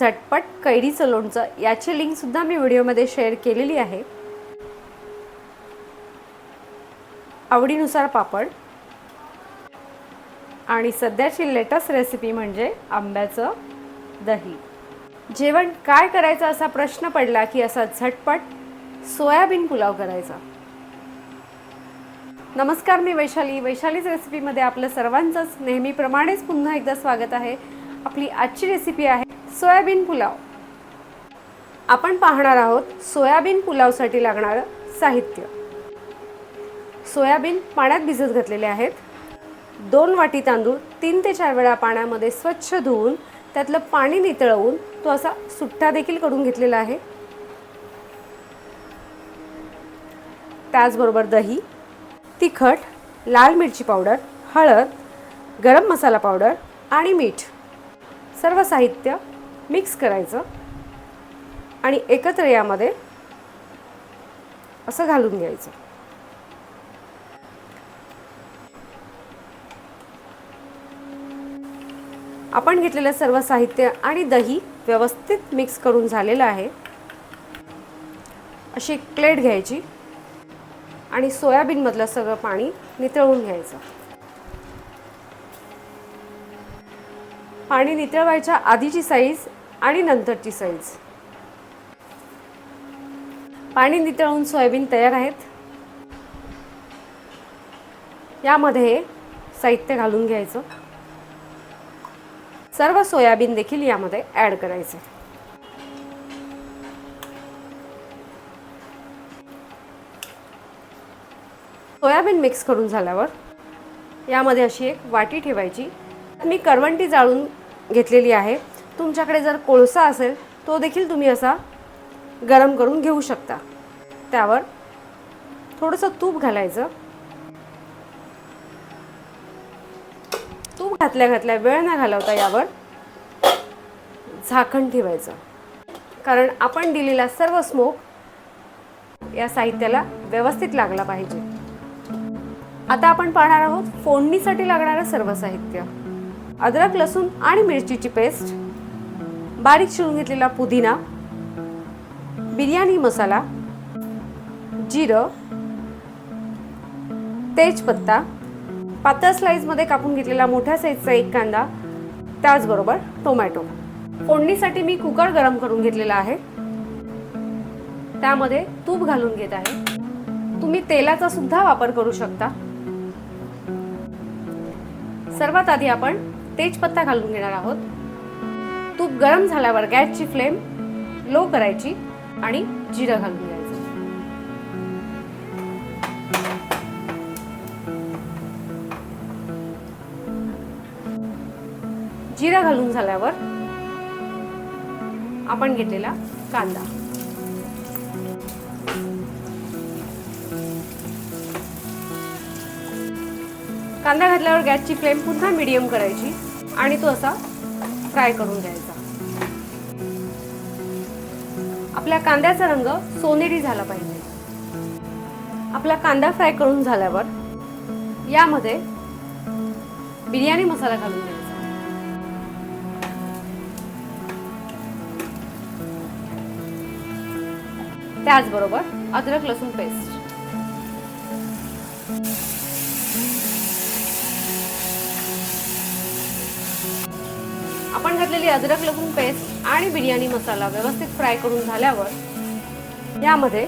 झटपट कैरीचं लोणचं याची लिंकसुद्धा मी व्हिडिओमध्ये शेअर केलेली आहे. आवडीनुसार पापड. आणि सध्याची लेटेस्ट रेसिपी म्हणजे आंब्याचं दही. जेवण काय करायचं असा प्रश्न पडला की असा झटपट सोयाबीन पुलाव करायचा. नमस्कार मी वैशाली. वैशालीच रेसिपीमध्ये आपलं सर्वांचंच नेहमीप्रमाणेच पुन्हा एकदा स्वागत आहे. आपली आजची रेसिपी आहे सोयाबीन पुलाव. आपण पाहणार आहोत सोयाबीन पुलावसाठी लागणारं साहित्य. सोयाबीन पाण्यात भिजत घातलेले आहेत. दोन वाटी तांदूळ तीन ते चार वेळा पाण्यामध्ये स्वच्छ धुवून त्यातलं पाणी नितळवून तो असा सुट्टा देखील करून घेतलेला आहे. त्याचबरोबर दही तिखट लाल मिरची पावडर हळद गरम मसाला पावडर आणि मीठ. सर्व साहित्य मिक्स करायचं आणि एकत्र यामध्ये असं घालून घ्यायचं. आपण घेतलेलं सर्व साहित्य आणि दही व्यवस्थित मिक्स करून झालेलं आहे. अशी एक प्लेट घ्यायची आणि सोयाबीनमधलं सगळं पाणी नितळून घ्यायचं. पाणी नितळवायच्या आधीची साईज आणि नंतरची साईज. पाणी नितळून सोयाबीन तयार आहेत. यामध्ये साहित्य घालून घ्यायचं. सर्व सोयाबीन देखील यामध्ये ॲड करायचे. सोयाबीन मिक्स करून झाल्यावर यामध्ये अशी एक वाटी ठेवायची. मी करवंटी जाळून घेतलेली आहे. तुमच्याकडे जर कोळसा असेल तो देखील तुम्ही असा गरम करून घेऊ शकता. त्यावर थोडंसं तूप घालायचं. तूप घातल्या घातल्या वेळ न घालवता यावर झाकण ठेवायचं. कारण आपण दिलेला सर्व स्मोक या साहित्याला व्यवस्थित लागला पाहिजे. आता आपण पाहणार आहोत फोडणीसाठी लागणारं सर्व साहित्य. अद्रक लसूण आणि मिरचीची पेस्ट. बारीक चिरून घेतलेला पुदिना बिर्याणी मसाला जिरं तेजपत्ता पातळ स्लाईजमध्ये कापून घेतलेला मोठ्या साईजचा एक कांदा त्याचबरोबर टोमॅटो फोडणीसाठी मी कुकर गरम करून घेतलेला आहे. त्यामध्ये तूप घालून घेत आहे. तुम्ही तेलाचा सुद्धा वापर करू शकता. सर्वात आधी आपण तेजपत्ता घालून घेणार आहोत. तूप गरम झाल्यावर गॅसची फ्लेम लो करायची आणि जिरं घालून घ्यायचं. जिरा घालून झाल्यावर आपण घेतलेला कांदा. कांदा घातल्यावर गॅसची फ्लेम पुन्हा मिडियम करायची आणि तो असा फ्राय करून घ्यायचा. आपल्या कांद्याचा रंग सोनेरी झाला पाहिजे. आपला कांदा फ्राय करून झाल्यावर यामध्ये बिर्याणी मसाला घालून घ्यायचा. त्याचबरोबर अद्रक लसूण पेस्ट आपण घातलेली अद्रक लसूण पेस्ट आणि बिर्याणी मसाला व्यवस्थित फ्राय करून झाल्यावर यामध्ये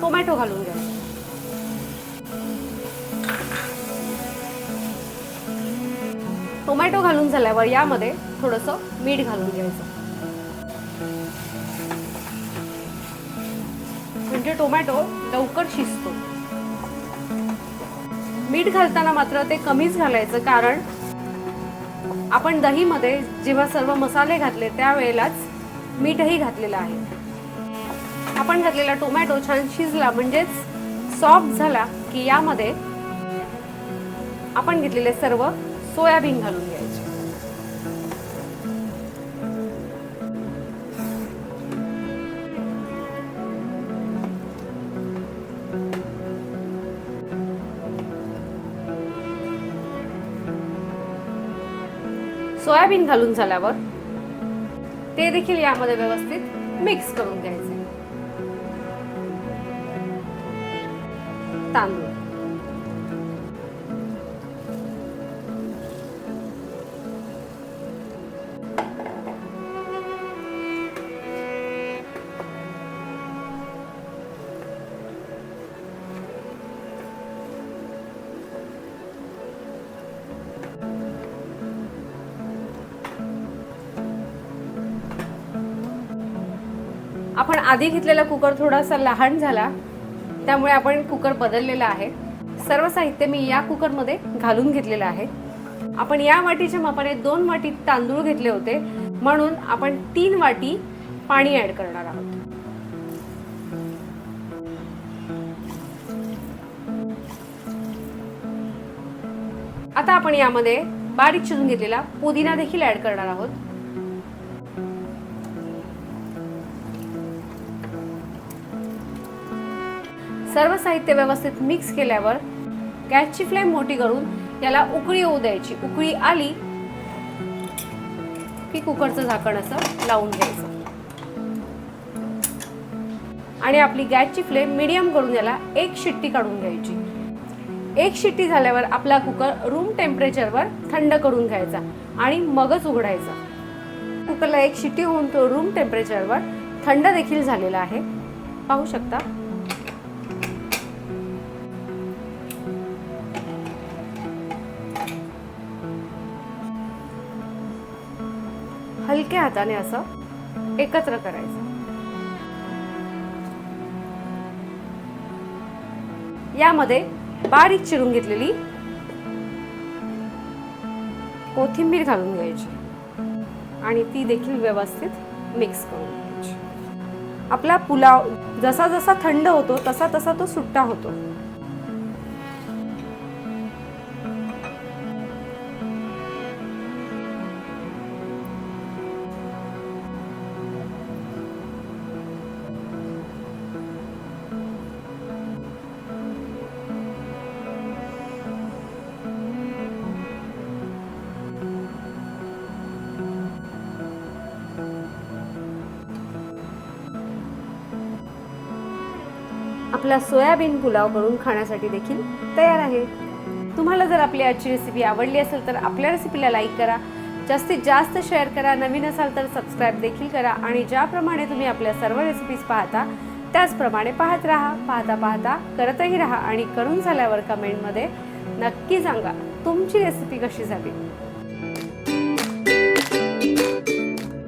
टोमॅटो घालून घ्या. टोमॅटो घालून झाल्यावर यामध्ये थोडंसं मीठ घालून घ्यायचं. म्हणजे टोमॅटो लवकर शिजतो. मीठ घालताना मात्र ते कमीच घालायचं कारण आपण दहीमध्ये जेव्हा सर्व मसाले घातले त्यावेळेलाच मीठही घातलेलं आहे. आपण घातलेला टोमॅटो छान शिजला म्हणजेच सॉफ्ट झाला की यामध्ये आपण घेतलेले सर्व सोयाबीन घालून घ्यायचे. सोयाबीन घालून झाल्यावर ते देखील यामध्ये व्यवस्थित मिक्स करून घ्यायचे. तांदूळ. आपण आधी घेतलेला कुकर थोडासा लहान झाला त्यामुळे आपण कुकर बदललेला आहे. सर्व साहित्य मी या कुकरमध्ये घालून घेतलेलं आहे. आपण या वाटीच्या मापाने दोन वाटी तांदूळ घेतले होते म्हणून आपण तीन वाटी पाणी ॲड करणार आहोत. आता आपण यामध्ये बारीक शिजून घेतलेला पुदिना देखील ॲड करणार आहोत. सर्व साहित्य व्यवस्थित मिक्स केल्यावर गॅसची फ्लेम मोठी करून याला उकळी येऊ द्यायची. उकळी आली की कुकरचं झाकण असं लावून घ्यायचं. आणि आपली गॅसची फ्लेम मिडियम करून याला एक शिट्टी काढून घ्यायची. एक शिट्टी झाल्यावर आपला कुकर रूम टेम्परेचरवर थंड करून घ्यायचा आणि मगच उघडायचा. कुकरला एक शिट्टी होऊन तो रूम टेम्परेचरवर थंड देखील झालेला आहे. पाहू शकता? हलक्या हाताने असं एकत्र करायचं. यामध्ये बारीक चिरून घेतलेली कोथिंबीर घालून घ्यायची आणि ती देखील व्यवस्थित मिक्स करून घ्यायची. आपला पुलाव जसा जसा थंड होतो तसा तसा तो सुट्टा होतो. आपला सोयाबीन पुलाव करून खाण्यासाठी देखील तयार आहे. तुम्हाला जर आपली आजची रेसिपी आवडली असेल तर आपल्या रेसिपीला लाईक करा. जास्तीत जास्त शेअर करा. नवीन असाल तर सबस्क्राईब देखील करा. आणि ज्याप्रमाणे तुम्ही आपल्या सर्व रेसिपीज पाहता त्याचप्रमाणे पाहत राहा. पाहता पाहता करतही राहा. आणि करून झाल्यावर कमेंटमध्ये नक्की सांगा तुमची रेसिपी कशी झाली?